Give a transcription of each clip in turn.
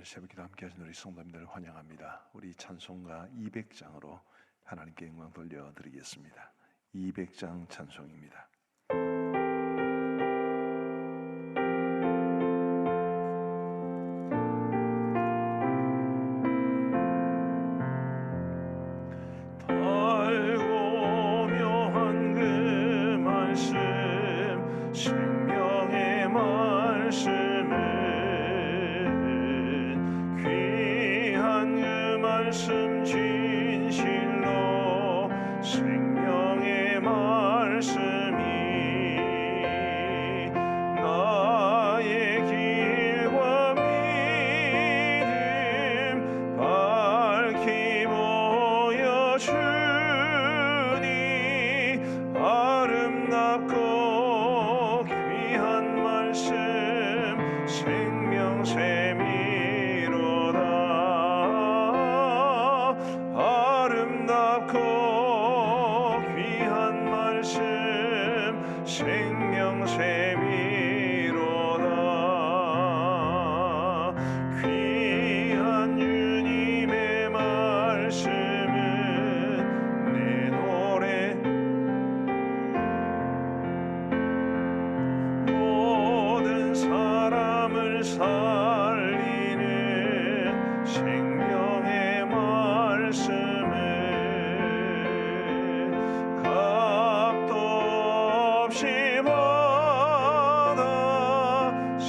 오늘 새벽기도 함께 하신 우리 성도님들을 환영합니다. 우리 찬송가 200장으로 하나님께 영광 돌려드리겠습니다. 200장 찬송입니다.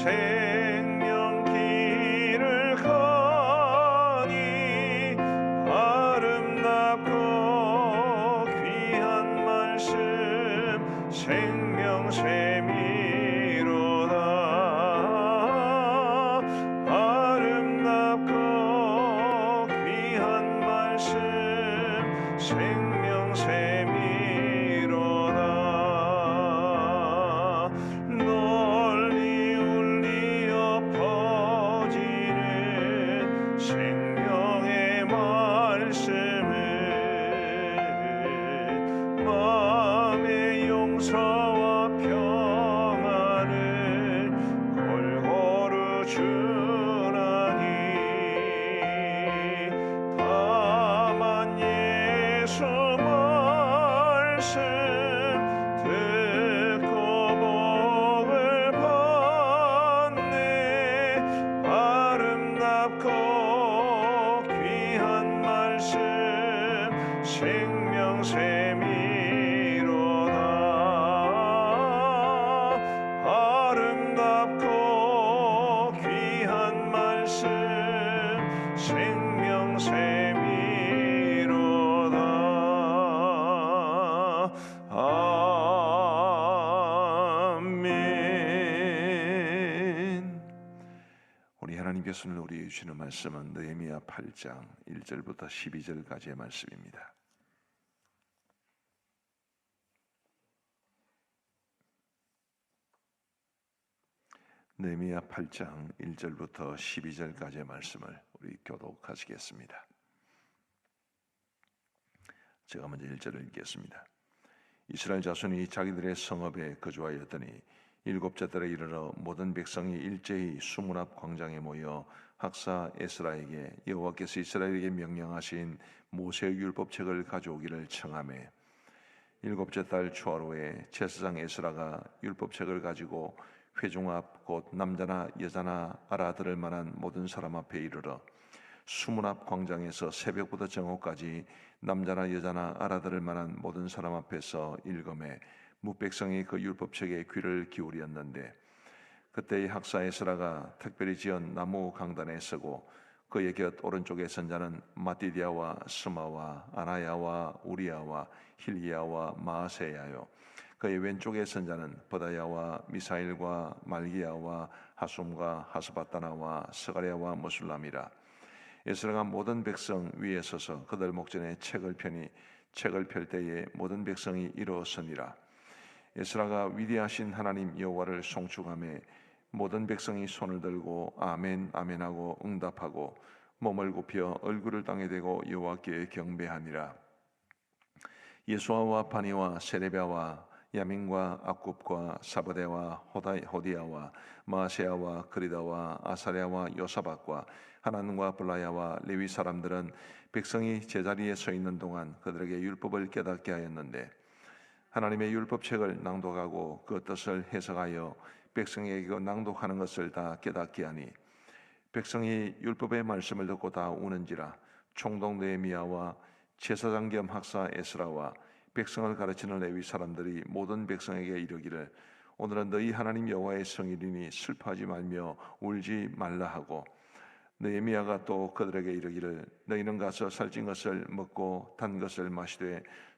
받 하나님께서 오늘 우리에게 주시는 말씀은 느헤미야 8장 1절부터 12절까지의 말씀입니다. 느헤미야 8장 1절부터 12절까지의 말씀을 우리 교독하시겠습니다. 제가 먼저 1절을 읽겠습니다. 이스라엘 자손이 자기들의 성읍에 거주하였더니 일곱째 달에 이르러 모든 백성이 일제히 수문 앞 광장에 모여 학사 에스라에게 여호와께서 이스라엘에게 명령하신 모세의 율법책을 가져오기를 청하매 일곱째 달 초하루에 제사장 에스라가 율법책을 가지고 회중 앞 곧 남자나 여자나 알아들을 만한 모든 사람 앞에 이르러 수문 앞 광장에서 새벽부터 정오까지 남자나 여자나 알아들을 만한 모든 사람 앞에서 읽음에 무백성이 그 율법책에 귀를 기울였는데 그때 학사 에스라가 특별히 지은 나무 강단에 서고 그의 곁 오른쪽에 선 자는 마띠디아와 스마와 아나야와 우리야와 힐리야와 마세야요. 그의 왼쪽에 선 자는 버다야와 미사일과 말기야와 하숨과 하스바타나와 스가랴와 무술람이라. 에스라가 모든 백성 위에 서서 그들 목전에 책을 펴니 책을 펼 때에 모든 백성이 일어서니라 에스라가 위대하신 하나님 여호와를 송축함에 모든 백성이 손을 들고 아멘 아멘하고 응답하고 몸을 굽혀 얼굴을 땅에 대고 여호와께 경배하니라. 예수아와 바니와 세레비아와 야민과 악굽과 사바데와 호디아와 마세아와 그리다와 아사랴와 요사박과 하나님과 블라야와 레위 사람들은 백성이 제자리에 서 있는 동안 그들에게 율법을 깨닫게 하였는데 하나님의 율법책을 낭독하고 그 뜻을 해석하여 백성에게 그 낭독하는 것을 다 깨닫게 하니 백성이 율법의 말씀을 듣고 다 우는지라 총독 느헤미야와 제사장 겸 학사 에스라와 백성을 가르치는 레위 사람들이 모든 백성에게 이르기를 오늘은 너희 하나님 여호와의 성일이니 슬퍼하지 말며 울지 말라 하고 느헤미야가 또 그들에게 이르기를 너희는 가서 살찐 것을 먹고 단 것을 마시되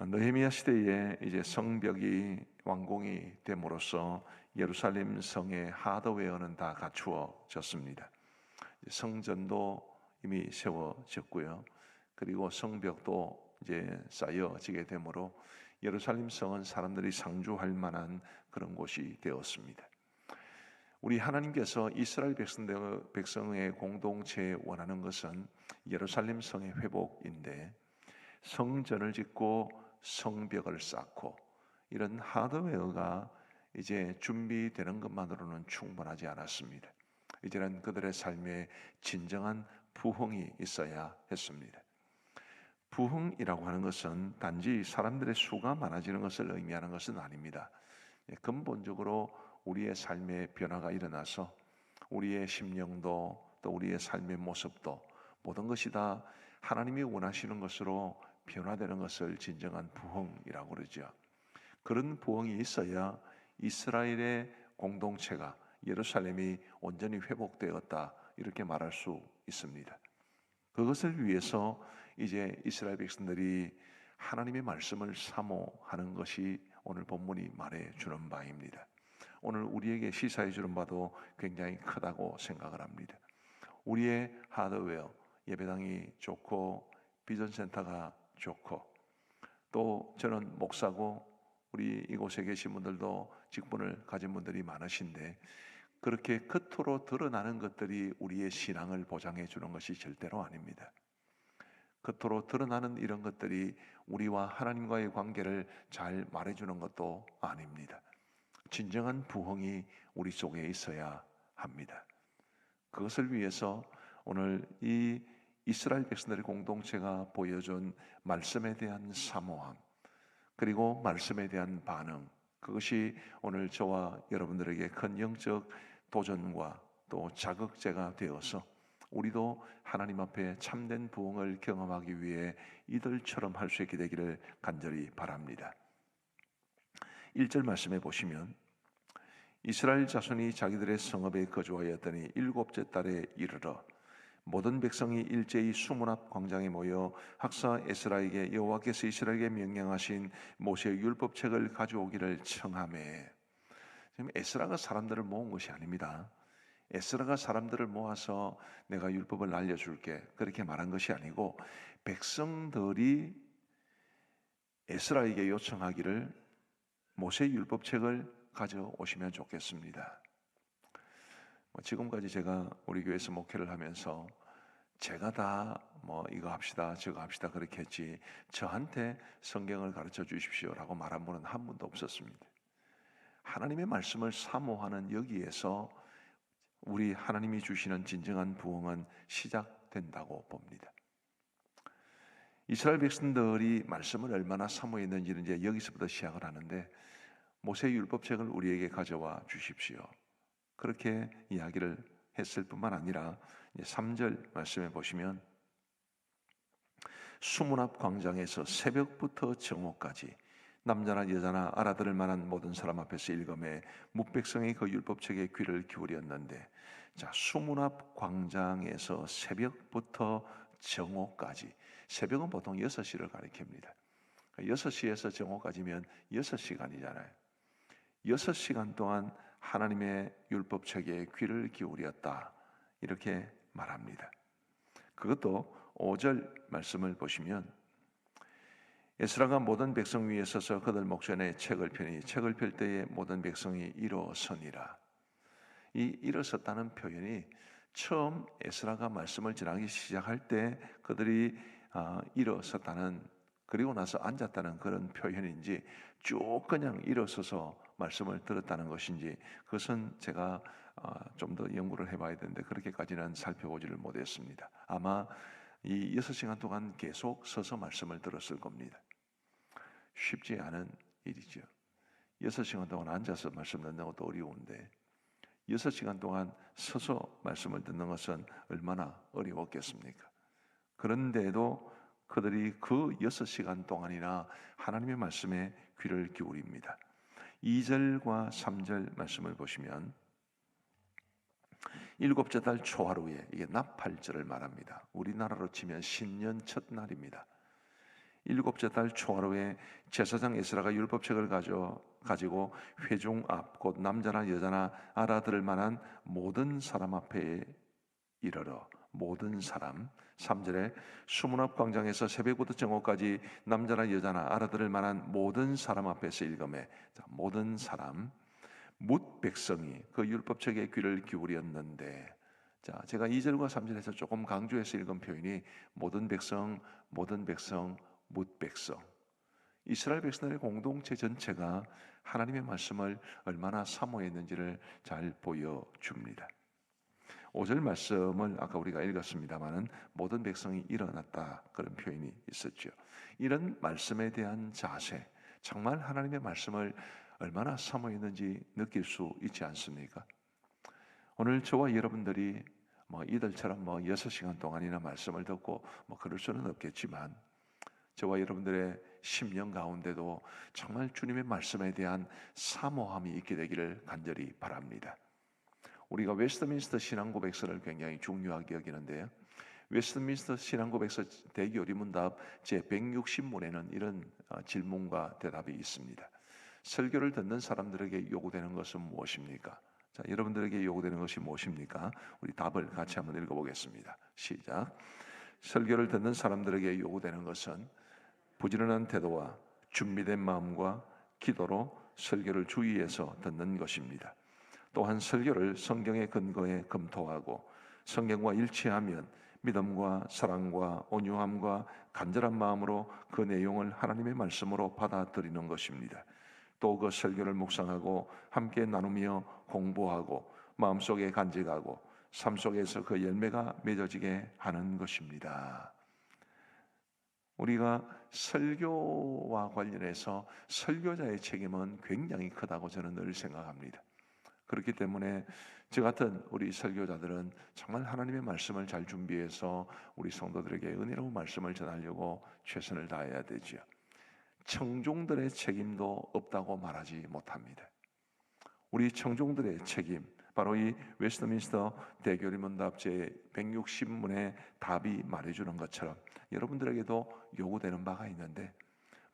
느헤미야 시대에 이제 성벽이 완공이 됨으로써 예루살렘 성의 하드웨어는 다 갖추어졌습니다. 성전도 이미 세워졌고요. 그리고 성벽도 이제 쌓여지게 되므로 예루살렘 성은 사람들이 상주할 만한 그런 곳이 되었습니다. 우리 하나님께서 이스라엘 백성의 공동체에 원하는 것은 예루살렘 성의 회복인데 성전을 짓고 성벽을 쌓고 이런 하드웨어가 이제 준비되는 것만으로는 충분하지 않았습니다. 이제는 그들의 삶에 진정한 부흥이 있어야 했습니다. 부흥이라고 하는 것은 단지 사람들의 수가 많아지는 것을 의미하는 것은 아닙니다. 예, 근본적으로 우리의 삶의 변화가 일어나서 우리의 심령도 또 우리의 삶의 모습도 모든 것이 다 하나님이 원하시는 것으로 변화되는 것을 진정한 부흥이라고 그러죠. 그런 부흥이 있어야 이스라엘의 공동체가 예루살렘이 온전히 회복되었다 이렇게 말할 수 있습니다. 그것을 위해서 이제 이스라엘 백성들이 하나님의 말씀을 사모하는 것이 오늘 본문이 말해 주는 바입니다. 오늘 우리에게 시사해 주는 바도 굉장히 크다고 생각을 합니다. 우리의 하드웨어 예배당이 좋고 비전 센터가 좋고 또 저는 목사고 우리 이곳에 계신 분들도 직분을 가진 분들이 많으신데 그렇게 겉으로 드러나는 것들이 우리의 신앙을 보장해 주는 것이 절대로 아닙니다. 겉으로 드러나는 이런 것들이 우리와 하나님과의 관계를 잘 말해주는 것도 아닙니다. 진정한 부흥이 우리 속에 있어야 합니다. 그것을 위해서 오늘 이 이스라엘 백성들의 공동체가 보여준 말씀에 대한 사모함, 그리고 말씀에 대한 반응 그것이 오늘 저와 여러분들에게 큰 영적 도전과 또 자극제가 되어서 우리도 하나님 앞에 참된 부흥을 경험하기 위해 이들처럼 할 수 있게 되기를 간절히 바랍니다. 1절 말씀해 보시면 이스라엘 자손이 자기들의 성읍에 거주하였더니 일곱째 달에 이르러 모든 백성이 일제히 수문 앞 광장에 모여 학사 에스라에게 여호와께서 이스라엘에게 명령하신 모세의 율법책을 가져오기를 청하매. 지금 에스라가 사람들을 모은 것이 아닙니다. 에스라가 사람들을 모아서 내가 율법을 알려줄게 그렇게 말한 것이 아니고 백성들이 에스라에게 요청하기를 모세 율법책을 가져오시면 좋겠습니다. 뭐 지금까지 제가 우리 교회에서 목회를 하면서 제가 다 뭐 이거 합시다 저거 합시다 그렇게 했지 저한테 성경을 가르쳐 주십시오라고 말한 분은 한 분도 없었습니다. 하나님의 말씀을 사모하는 여기에서 우리 하나님이 주시는 진정한 부흥은 시작된다고 봅니다. 이스라엘 백성들이 말씀을 얼마나 사모했는지는 이제 여기서부터 시작을 하는데 모세 율법책을 우리에게 가져와 주십시오. 그렇게 이야기를 했을 뿐만 아니라 3절 말씀에 보시면 수문 앞 광장에서 새벽부터 정오까지 남자나 여자나 알아들을 만한 모든 사람 앞에서 읽음에 묵백성이 그 율법책에 귀를 기울였는데 자 수문 앞 광장에서 새벽부터 정오까지 새벽은 보통 6시를 가리킵니다. 6시에서 정오까지면 6시간이잖아요. 여섯 시간 동안 하나님의 율법 책에 귀를 기울였다. 이렇게 말합니다. 그것도 5절 말씀을 보시면 에스라가 모든 백성 위에 서서 그들 목전에 책을 펴니 책을 펼 때에 모든 백성이 일어서니라. 이 일어섰다는 표현이 처음 에스라가 말씀을 전하기 시작할 때 그들이 아, 일어섰다는 그리고 나서 앉았다는 그런 표현인지 쭉 그냥 일어서서 말씀을 들었다는 것인지 그것은 제가 아, 좀 더 연구를 해봐야 되는데 그렇게까지는 살펴보지를 못했습니다. 아마 이 여섯 시간 동안 계속 서서 말씀을 들었을 겁니다. 쉽지 않은 일이죠. 여섯 시간 동안 앉아서 말씀 듣는 것도 어려운데 여섯 시간 동안 서서 말씀을 듣는 것은 얼마나 어려웠겠습니까? 그런데도 그들이 그 여섯 시간 동안이나 하나님의 말씀에 귀를 기울입니다. 2절과 3절 말씀을 보시면 일곱째 달 초하루에 이게 나팔절을 말합니다. 우리나라로 치면 신년 첫날입니다. 일곱째 달 초하루에 제사장 에스라가 율법책을 가져 가지고 회중 앞 곧 남자나 여자나 알아들을 만한 모든 사람 앞에 이르러 모든 사람 3절에 수문 앞 광장에서 새벽부터 정오까지 남자나 여자나 알아들을 만한 모든 사람 앞에서 읽음에 자, 모든 사람 묻 백성이 그 율법책에 귀를 기울였는데 자, 제가 2절과 3절에서 조금 강조해서 읽은 표현이 모든 백성, 모든 백성, 묻 백성. 이스라엘 백성들의 공동체 전체가 하나님의 말씀을 얼마나 사모했는지를 잘 보여줍니다. 5절 말씀을 아까 우리가 읽었습니다마는 모든 백성이 일어났다 그런 표현이 있었죠. 이런 말씀에 대한 자세, 정말 하나님의 말씀을 얼마나 사모했는지 느낄 수 있지 않습니까? 오늘 저와 여러분들이 뭐 이들처럼 뭐 여섯 시간 동안이나 말씀을 듣고 뭐 그럴 수는 없겠지만 저와 여러분들의 심령 가운데도 정말 주님의 말씀에 대한 사모함이 있게 되기를 간절히 바랍니다. 우리가 웨스트민스터 신앙고백서를 굉장히 중요하게 여기는데요. 웨스트민스터 신앙고백서 대기 어리문답 제 160문에는 이런 어, 질문과 대답이 있습니다. 설교를 듣는 사람들에게 요구되는 것은 무엇입니까? 자, 여러분들에게 요구되는 것이 무엇입니까? 우리 답을 같이 한번 읽어보겠습니다. 시작. 설교를 듣는 사람들에게 요구되는 것은 부지런한 태도와 준비된 마음과 기도로 설교를 주의해서 듣는 것입니다. 또한 설교를 성경의 근거에 검토하고 성경과 일치하면 믿음과 사랑과 온유함과 간절한 마음으로 그 내용을 하나님의 말씀으로 받아들이는 것입니다. 또 그 설교를 묵상하고 함께 나누며 공부하고 마음속에 간직하고 삶 속에서 그 열매가 맺어지게 하는 것입니다. 우리가 설교와 관련해서 설교자의 책임은 굉장히 크다고 저는 늘 생각합니다. 그렇기 때문에 저 같은 우리 설교자들은 정말 하나님의 말씀을 잘 준비해서 우리 성도들에게 은혜로운 말씀을 전하려고 최선을 다해야 되지요. 청중들의 책임도 없다고 말하지 못합니다. 우리 청중들의 책임, 바로 이 웨스트민스터 대교리문답 제 160문의 답이 말해주는 것처럼 여러분들에게도 요구되는 바가 있는데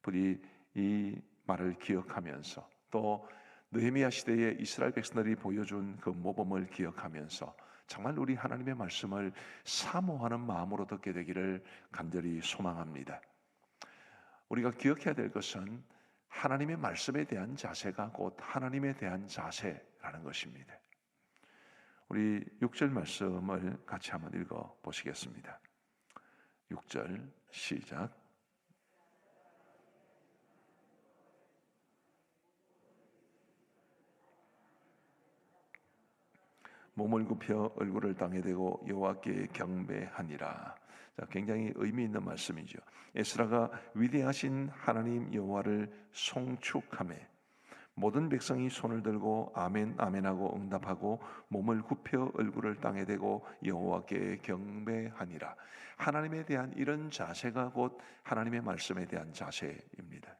부디 이 말을 기억하면서 또 느헤미야 시대에 이스라엘 백성들이 보여준 그 모범을 기억하면서 정말 우리 하나님의 말씀을 사모하는 마음으로 듣게 되기를 간절히 소망합니다. 우리가 기억해야 될 것은 하나님의 말씀에 대한 자세가 곧 하나님에 대한 자세라는 것입니다. 우리 6절 말씀을 같이 한번 읽어 보시겠습니다. 6절 시작. 몸을 굽혀 얼굴을 땅에 대고 여호와께 경배하니라. 자, 굉장히 의미 있는 말씀이죠. 에스라가 위대하신 하나님 여호와를 송축함에 모든 백성이 손을 들고 아멘 아멘하고 응답하고 몸을 굽혀 얼굴을 땅에 대고 여호와께 경배하니라. 하나님에 대한 이런 자세가 곧 하나님의 말씀에 대한 자세입니다.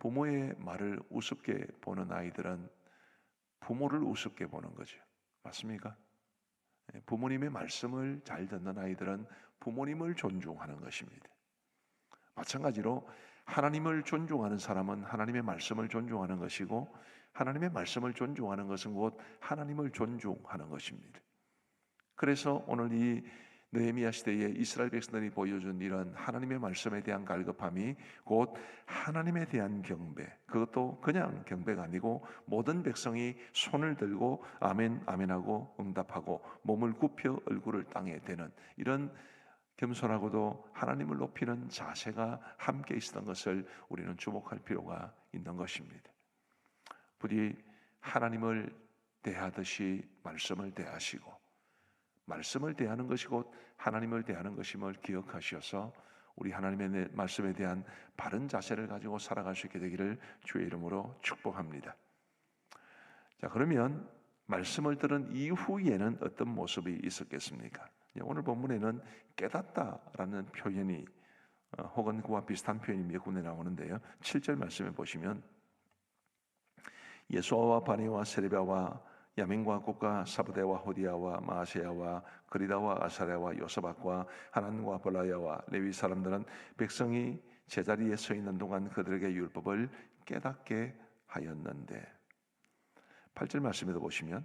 부모의 말을 우습게 보는 아이들은 부모를 우습게 보는 거죠. 맞습니까? 예, 부모님의 말씀을 잘 듣는 아이들은 부모님을 존중하는 것입니다. 마찬가지로 하나님을 존중하는 사람은 하나님의 말씀을 존중하는 것이고 하나님의 말씀을 존중하는 것은 곧 하나님을 존중하는 것입니다. 그래서 오늘 이 느헤미야 시대에 이스라엘 백성들이 보여준 이런 하나님의 말씀에 대한 갈급함이 곧 하나님에 대한 경배 그것도 그냥 경배가 아니고 모든 백성이 손을 들고 아멘 아멘하고 응답하고 몸을 굽혀 얼굴을 땅에 대는 이런 겸손하고도 하나님을 높이는 자세가 함께 있었던 것을 우리는 주목할 필요가 있는 것입니다. 부디 하나님을 대하듯이 말씀을 대하시고 말씀을 대하는 것이 곧 하나님을 대하는 것임을 기억하셔서 우리 하나님의 말씀에 대한 바른 자세를 가지고 살아갈 수 있게 되기를 주의 이름으로 축복합니다. 자, 그러면 말씀을 들은 이후에는 어떤 모습이 있었겠습니까? 오늘 본문에는 깨닫다라는 표현이 어, 혹은 그와 비슷한 표현이 몇 군데 나오는데요. 7절 말씀에 보시면 예수아와 바니와 세레바와 야민과 국가 사부대와 호디아와 마세야와 그리다와 아사랴와 요사박과 하난과 볼라야와 레위 사람들은 백성이 제자리에 서 있는 동안 그들에게 율법을 깨닫게 하였는데 8절 말씀에도 보시면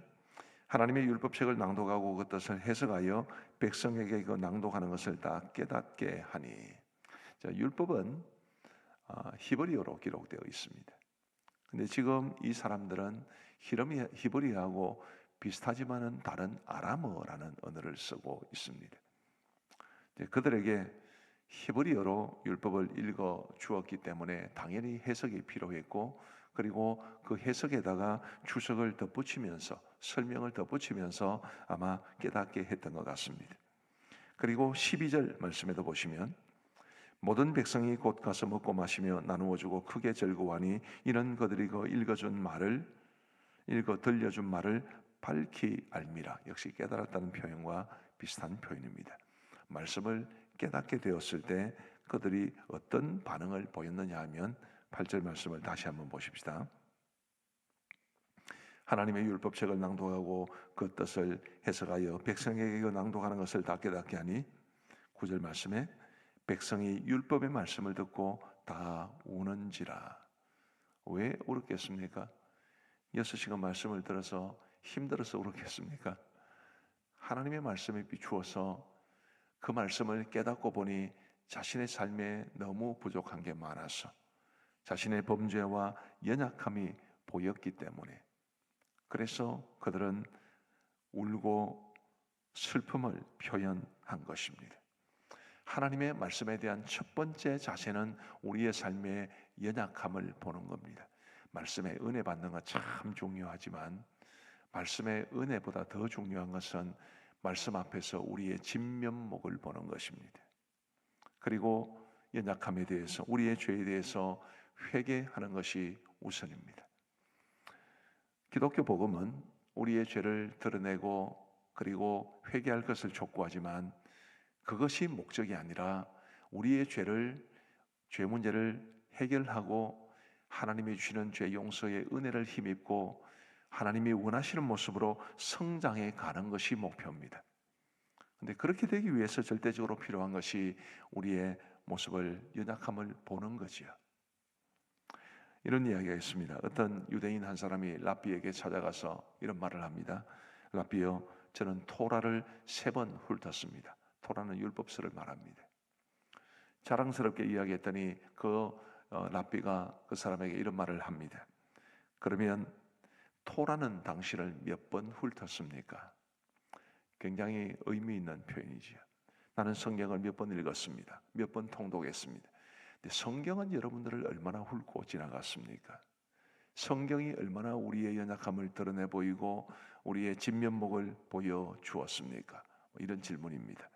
하나님의 율법책을 낭독하고 그 뜻을 해석하여 백성에게 그 낭독하는 것을 다 깨닫게 하니 자, 율법은 어, 히브리어로 기록되어 있습니다. 근데 지금 이 사람들은 히브리, 히브리하고 비슷하지만은 다른 아람어라는 언어를 쓰고 있습니다. 그들에게 히브리어로 율법을 읽어 주었기 때문에 당연히 해석이 필요했고 그리고 그 해석에다가 주석을 덧붙이면서 설명을 덧붙이면서 아마 깨닫게 했던 것 같습니다. 그리고 12절 말씀에도 보시면 모든 백성이 곧 가서 먹고 마시며 나누어 주고 크게 즐거워하니 이는 그들이 그 읽어준 말을 읽어 들려준 말을 밝히 알미라. 역시 깨달았다는 표현과 비슷한 표현입니다. 말씀을 깨닫게 되었을 때 그들이 어떤 반응을 보였느냐 하면 8절 말씀을 다시 한번 보십시다. 하나님의 율법책을 낭독하고 그 뜻을 해석하여 백성에게 그 낭독하는 것을 다 깨닫게 하니 9절 말씀에 백성이 율법의 말씀을 듣고 다 우는지라. 왜 울었겠습니까? 6시간 말씀을 들어서 힘들어서 울었겠습니까? 하나님의 말씀에 비추어서 그 말씀을 깨닫고 보니 자신의 삶에 너무 부족한 게 많아서 자신의 범죄와 연약함이 보였기 때문에 그래서 그들은 울고 슬픔을 표현한 것입니다. 하나님의 말씀에 대한 첫 번째 자세는 우리의 삶의 연약함을 보는 겁니다. 말씀의 은혜 받는 것참 중요하지만 말씀의 은혜보다 더 중요한 것은 말씀 앞에서 우리의 진면목을 보는 것입니다. 그리고 연약함에 대해서 우리의 죄에 대해서 회개하는 것이 우선입니다. 기독교 복음은 우리의 죄를 드러내고 그리고 회개할 것을 촉구하지만 그것이 목적이 아니라 우리의 죄를 죄 문제를 해결하고 하나님이 주시는 죄 용서의 은혜를 힘입고 하나님이 원하시는 모습으로 성장해 가는 것이 목표입니다. 근데 그렇게 되기 위해서 절대적으로 필요한 것이 우리의 모습을 연약함을 보는 거지요. 이런 이야기가 있습니다. 어떤 유대인 한 사람이 라비에게 찾아가서 이런 말을 합니다. 라비여, 저는 토라를 세 번 훑었습니다. 토라는 율법서를 말합니다. 자랑스럽게 이야기했더니 그 어, 라비가 그 사람에게 이런 말을 합니다. 그러면 토라는 당신을 몇 번 훑었습니까? 굉장히 의미 있는 표현이지요. 나는 성경을 몇 번 읽었습니다. 몇 번 통독했습니다. 성경은 여러분들을 얼마나 훑고 지나갔습니까? 성경이 얼마나 우리의 연약함을 드러내 보이고 우리의 진면목을 보여 주었습니까? 뭐 이런 질문입니다.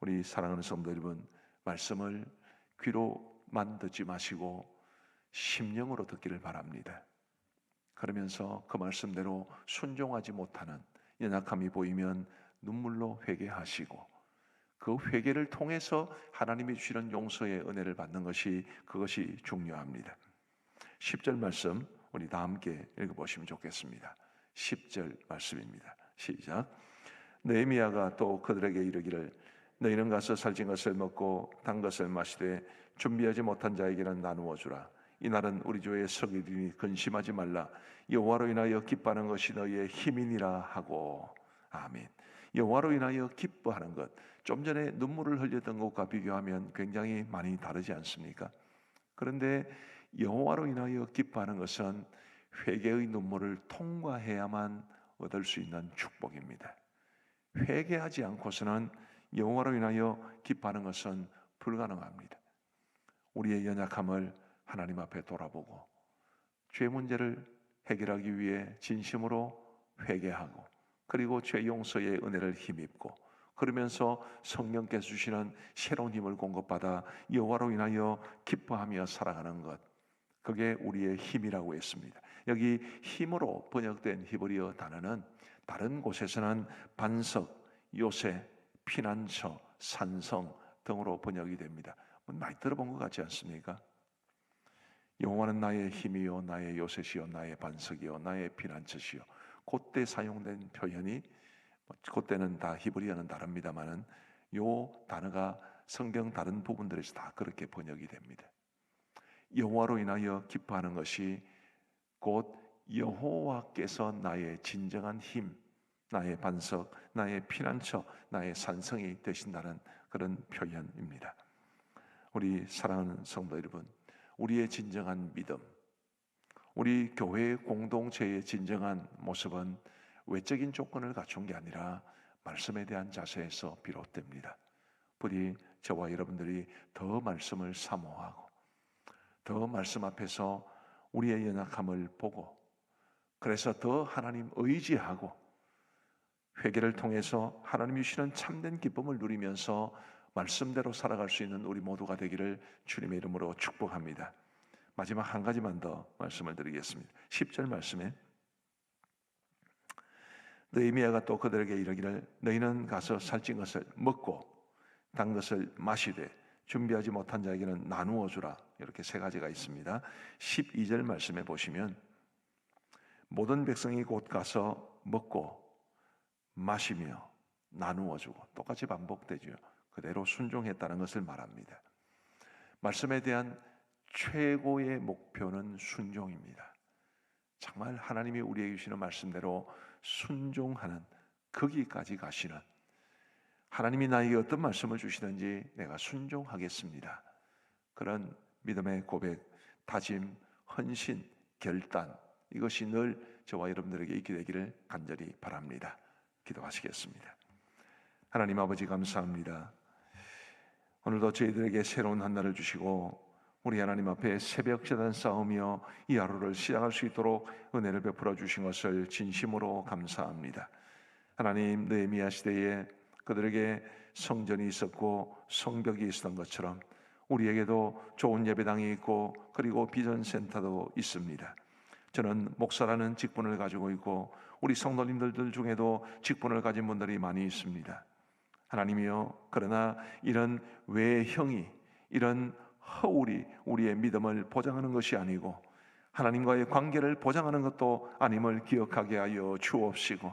우리 사랑하는 성도 여러분, 말씀을 귀로 만 듣지 마시고 심령으로 듣기를 바랍니다. 그러면서 그 말씀대로 순종하지 못하는 연약함이 보이면 눈물로 회개하시고 그 회개를 통해서 하나님이 주시는 용서의 은혜를 받는 것이 그것이 중요합니다. 10절 말씀 우리 다 함께 읽어 보시면 좋겠습니다. 10절 말씀입니다. 시작. 느헤미야가 또 그들에게 이르기를 너희는 가서 살찐 것을 먹고 단 것을 마시되 준비하지 못한 자에게는 나누어 주라. 이날은 우리 주의 석이리니 근심하지 말라. 여호와로 인하여 기뻐하는 것이 너희의 힘이니라 하고 아멘. 여호와로 인하여 기뻐하는 것. 좀 전에 눈물을 흘렸던 것과 비교하면 굉장히 많이 다르지 않습니까? 그런데 여호와로 인하여 기뻐하는 것은 회개의 눈물을 통과해야만 얻을 수 있는 축복입니다. 회개하지 않고서는 여호와로 인하여 기뻐하는 것은 불가능합니다. 우리의 연약함을 하나님 앞에 돌아보고 죄 문제를 해결하기 위해 진심으로 회개하고 그리고 죄 용서의 은혜를 힘입고 그러면서 성령께서 주시는 새로운 힘을 공급받아 여호와로 인하여 기뻐하며 살아가는 것 그게 우리의 힘이라고 했습니다. 여기 힘으로 번역된 히브리어 단어는 다른 곳에서는 반석, 요새, 피난처, 산성 등으로 번역이 됩니다. 뭐 많이 들어본 것 같지 않습니까? 여호와는 나의 힘이요 나의 요새시요 나의 반석이요 나의 피난처시요 그때 사용된 표현이 뭐 그때는 다 히브리어는 다릅니다만은 요 단어가 성경 다른 부분들에서 다 그렇게 번역이 됩니다. 여호와로 인하여 기뻐하는 것이 곧 여호와께서 나의 진정한 힘, 나의 반석, 나의 피난처, 나의 산성이 되신다는 그런 표현입니다. 우리 사랑하는 성도 여러분, 우리의 진정한 믿음, 우리 교회 공동체의 진정한 모습은 외적인 조건을 갖춘 게 아니라 말씀에 대한 자세에서 비롯됩니다. 부디 저와 여러분들이 더 말씀을 사모하고 더 말씀 앞에서 우리의 연약함을 보고 그래서 더 하나님 의지하고 회개를 통해서 하나님이 주시는 참된 기쁨을 누리면서 말씀대로 살아갈 수 있는 우리 모두가 되기를 주님의 이름으로 축복합니다. 마지막 한 가지만 더 말씀을 드리겠습니다. 10절 말씀에 느헤미야가 또 그들에게 이르기를 너희는 가서 살찐 것을 먹고 단 것을 마시되 준비하지 못한 자에게는 나누어 주라. 이렇게 세 가지가 있습니다. 12절 말씀에 보시면 모든 백성이 곧 가서 먹고 마시며 나누어 주고 똑같이 반복되죠. 그대로 순종했다는 것을 말합니다. 말씀에 대한 최고의 목표는 순종입니다. 정말 하나님이 우리에게 주시는 말씀대로 순종하는 거기까지 가시는 하나님이 나에게 어떤 말씀을 주시든지 내가 순종하겠습니다. 그런 믿음의 고백, 다짐, 헌신, 결단 이것이 늘 저와 여러분들에게 있게 되기를 간절히 바랍니다. 기도하시겠습니다. 하나님 아버지 감사합니다. 오늘도 저희들에게 새로운 한 날을 주시고 우리 하나님 앞에 새벽 재단 싸우며 이 하루를 시작할 수 있도록 은혜를 베풀어 주신 것을 진심으로 감사합니다. 하나님 느헤미야 시대에 그들에게 성전이 있었고 성벽이 있었던 것처럼 우리에게도 좋은 예배당이 있고 그리고 비전 센터도 있습니다. 저는 목사라는 직분을 가지고 있고 우리 성도님들 중에도 직분을 가진 분들이 많이 있습니다. 하나님이여 그러나 이런 외형이 이런 허울이 우리의 믿음을 보장하는 것이 아니고 하나님과의 관계를 보장하는 것도 아님을 기억하게 하여 주옵시고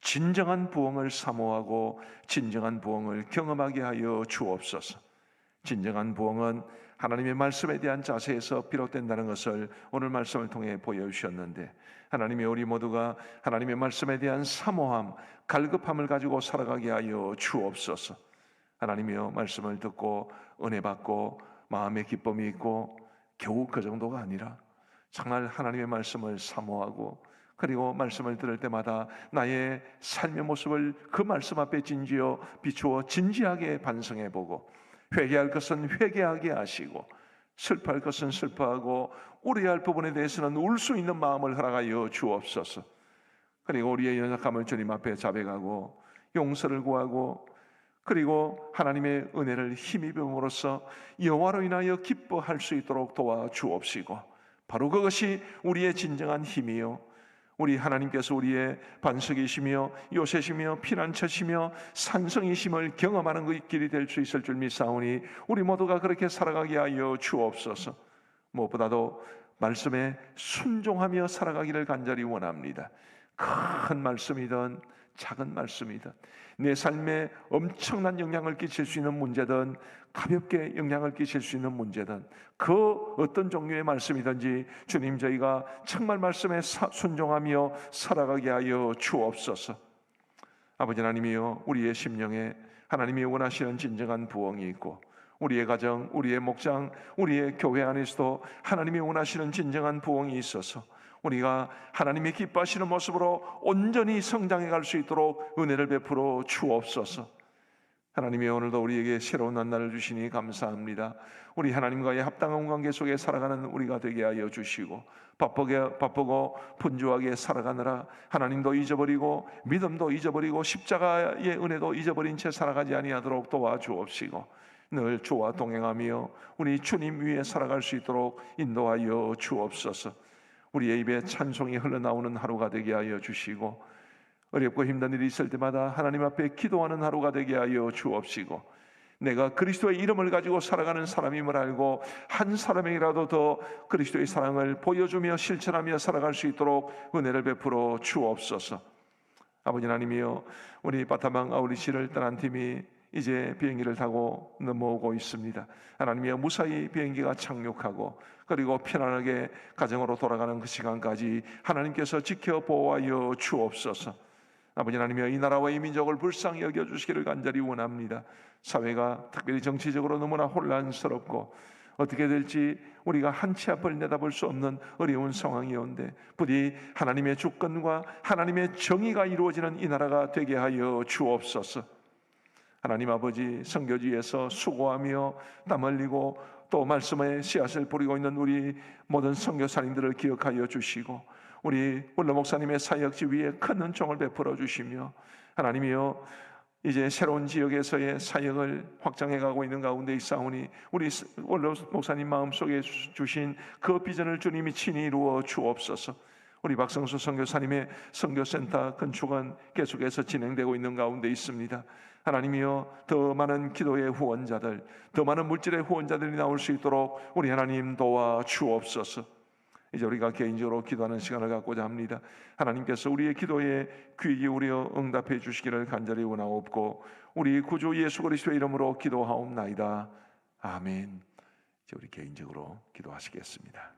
진정한 부흥을 사모하고 진정한 부흥을 경험하게 하여 주옵소서. 진정한 부흥은 하나님의 말씀에 대한 자세에서 비롯된다는 것을 오늘 말씀을 통해 보여주셨는데 하나님이 우리 모두가 하나님의 말씀에 대한 사모함, 갈급함을 가지고 살아가게 하여 주옵소서. 하나님이여 말씀을 듣고 은혜 받고 마음의 기쁨이 있고 겨우 그 정도가 아니라 정말 하나님의 말씀을 사모하고 그리고 말씀을 들을 때마다 나의 삶의 모습을 그 말씀 앞에 진지어 비추어 진지하게 반성해 보고 회개할 것은 회개하게 하시고 슬퍼할 것은 슬퍼하고 우려할 부분에 대해서는 울 수 있는 마음을 허락하여 주옵소서. 그리고 우리의 연약함을 주님 앞에 자백하고 용서를 구하고 그리고 하나님의 은혜를 힘입음으로써 여호와로 인하여 기뻐할 수 있도록 도와 주옵시고 바로 그것이 우리의 진정한 힘이요 우리 하나님께서 우리의 반석이시며 요새시며 피난처시며 산성이심을 경험하는 그 길이 될 수 있을 줄 믿사오니 우리 모두가 그렇게 살아가게 하여 주옵소서. 무엇보다도 말씀에 순종하며 살아가기를 간절히 원합니다. 큰 말씀이든 작은 말씀이든 내 삶에 엄청난 영향을 끼칠 수 있는 문제든 가볍게 영향을 끼칠 수 있는 문제든 그 어떤 종류의 말씀이든지 주님 저희가 정말 말씀에 사- 순종하며 살아가게 하여 주옵소서. 아버지 하나님이여 우리의 심령에 하나님이 원하시는 진정한 부흥이 있고 우리의 가정, 우리의 목장, 우리의 교회 안에서도 하나님이 원하시는 진정한 부흥이 있어서 우리가 하나님이 기뻐하시는 모습으로 온전히 성장해 갈 수 있도록 은혜를 베풀어 주옵소서. 하나님이 오늘도 우리에게 새로운 날을 주시니 감사합니다. 우리 하나님과의 합당한 관계 속에 살아가는 우리가 되게 하여 주시고 바쁘게 바쁘고 분주하게 살아가느라 하나님도 잊어버리고 믿음도 잊어버리고 십자가의 은혜도 잊어버린 채 살아가지 아니하도록 도와주옵시고 늘 주와 동행하며 우리 주님 위에 살아갈 수 있도록 인도하여 주옵소서. 우리의 입에 찬송이 흘러나오는 하루가 되게 하여 주시고 어렵고 힘든 일이 있을 때마다 하나님 앞에 기도하는 하루가 되게 하여 주옵시고 내가 그리스도의 이름을 가지고 살아가는 사람임을 알고 한 사람에게라도 더 그리스도의 사랑을 보여주며 실천하며 살아갈 수 있도록 은혜를 베풀어 주옵소서. 아버지 하나님이여 우리 바타방 아우리시를 떠난 팀이 이제 비행기를 타고 넘어오고 있습니다. 하나님이여 무사히 비행기가 착륙하고 그리고 편안하게 가정으로 돌아가는 그 시간까지 하나님께서 지켜 보호하여 주옵소서. 아버지 하나님이여 이 나라와 이 민족을 불쌍히 여겨 주시기를 간절히 원합니다. 사회가 특별히 정치적으로 너무나 혼란스럽고 어떻게 될지 우리가 한치 앞을 내다볼 수 없는 어려운 상황이온데 부디 하나님의 주권과 하나님의 정의가 이루어지는 이 나라가 되게 하여 주옵소서. 하나님 아버지 성교지에서 수고하며 땀 흘리고 또 말씀의 씨앗을 뿌리고 있는 우리 모든 선교사님들을 기억하여 주시고 우리 원로 목사님의 사역지 위에 큰 은총을 베풀어 주시며 하나님이여 이제 새로운 지역에서의 사역을 확장해 가고 있는 가운데 있사오니 우리 원로 목사님 마음속에 주신 그 비전을 주님이 친히 이루어 주옵소서. 우리 박성수 선교사님의 선교센터 건축은 계속해서 진행되고 있는 가운데 있습니다. 하나님이여 더 많은 기도의 후원자들, 더 많은 물질의 후원자들이 나올 수 있도록 우리 하나님 도와 주옵소서. 이제 우리가 개인적으로 기도하는 시간을 갖고자 합니다. 하나님께서 우리의 기도에 귀 기울여 응답해 주시기를 간절히 원하옵고 우리 구주 예수 그리스도의 이름으로 기도하옵나이다. 아멘. 이제 우리 개인적으로 기도하시겠습니다.